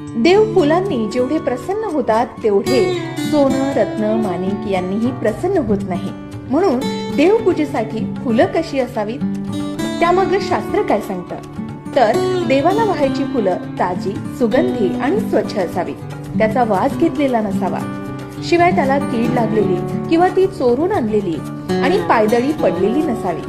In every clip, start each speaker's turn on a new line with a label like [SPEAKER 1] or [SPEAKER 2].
[SPEAKER 1] देव फुलांनी जेवढे प्रसन्न होतात तेवढे सोनं रत्न माणिक यांनीही प्रसन्न होत नाही. म्हणून देवपूजेसाठी फुलं कशी असावीत? त्यामागे शास्त्र काय सांगतं? तर देवाला व्हायची फुलं ताजी सुगंधी आणि स्वच्छ असावी त्याचा वास घेतलेला नसावा. शिवाय त्याला कीड लागलेली किंवा ती चोरून आणलेली आणि पायदळी पडलेली नसावी.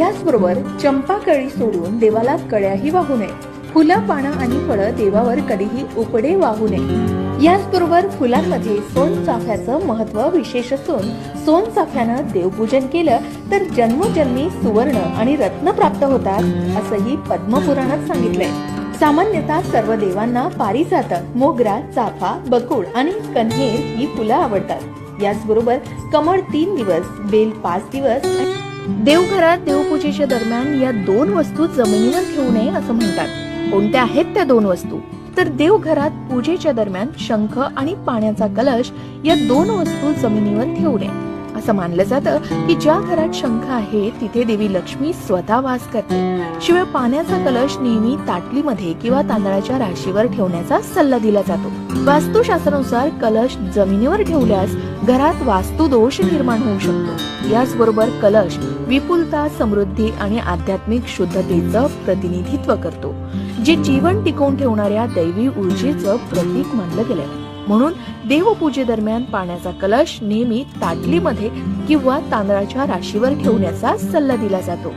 [SPEAKER 1] याचबरोबर चंपा कळी सोडून देवाला कळ्याही वाहू नये. फुलं पानं आणि फळं देवावर कधीही उपडे वाहू नये. याचबरोबर फुलांमध्ये सोनचाफ्याचं महत्त्व विशेष असून सोनचाफ्यानं देवपूजन केलं तर जन्मोजन्मी सुवर्ण आणि रत्न प्राप्त होतात असंही पद्मपुराणात सांगितलंय. सामान्यतः सर्व देवांना पारिजात मोगरा चाफा बकुळ आणि कन्हेर ही फुलं आवडतात. याचबरोबर कमळ तीन दिवस बेल पाच दिवस. देवघरात देवपूजेच्या दरम्यान या दोन वस्तू जमिनीवर ठेवू नये असं म्हणतात. कोणत्या आहेत त्या दोन वस्तू? तर देवघरात पूजेच्या दरम्यान शंख आणि पाण्याचा कलश या दोन वस्तू जमिनीवर ठेवू नये. असं मानलं जातं की ज्या घरात शंख आहे तिथे देवी लक्ष्मी स्वतः वास करते. शिवाय पाण्याचा कलश नेहमी ताटलीमध्ये किंवा तांदळाच्या राशीवर ठेवण्याचा सल्ला दिला जातो. वास्तुशास्त्रानुसार कलश जमिनीवर ठेवल्यास घरात वास्तु दोष निर्माण होऊ शकतो. याचबरोबर कलश विपुलता समृद्धी आणि आध्यात्मिक शुद्धतेचं प्रतिनिधित्व करतो जे जीवन टिकवून ठेवणाऱ्या दैवी ऊर्जेचं प्रतीक मानलं गेलं म्हणून देवपूजेदरम्यान पाण्याचा कलश नेहमी ताटलीमध्ये किंवा तांदळाच्या राशीवर ठेवण्याचा सल्ला दिला जातो.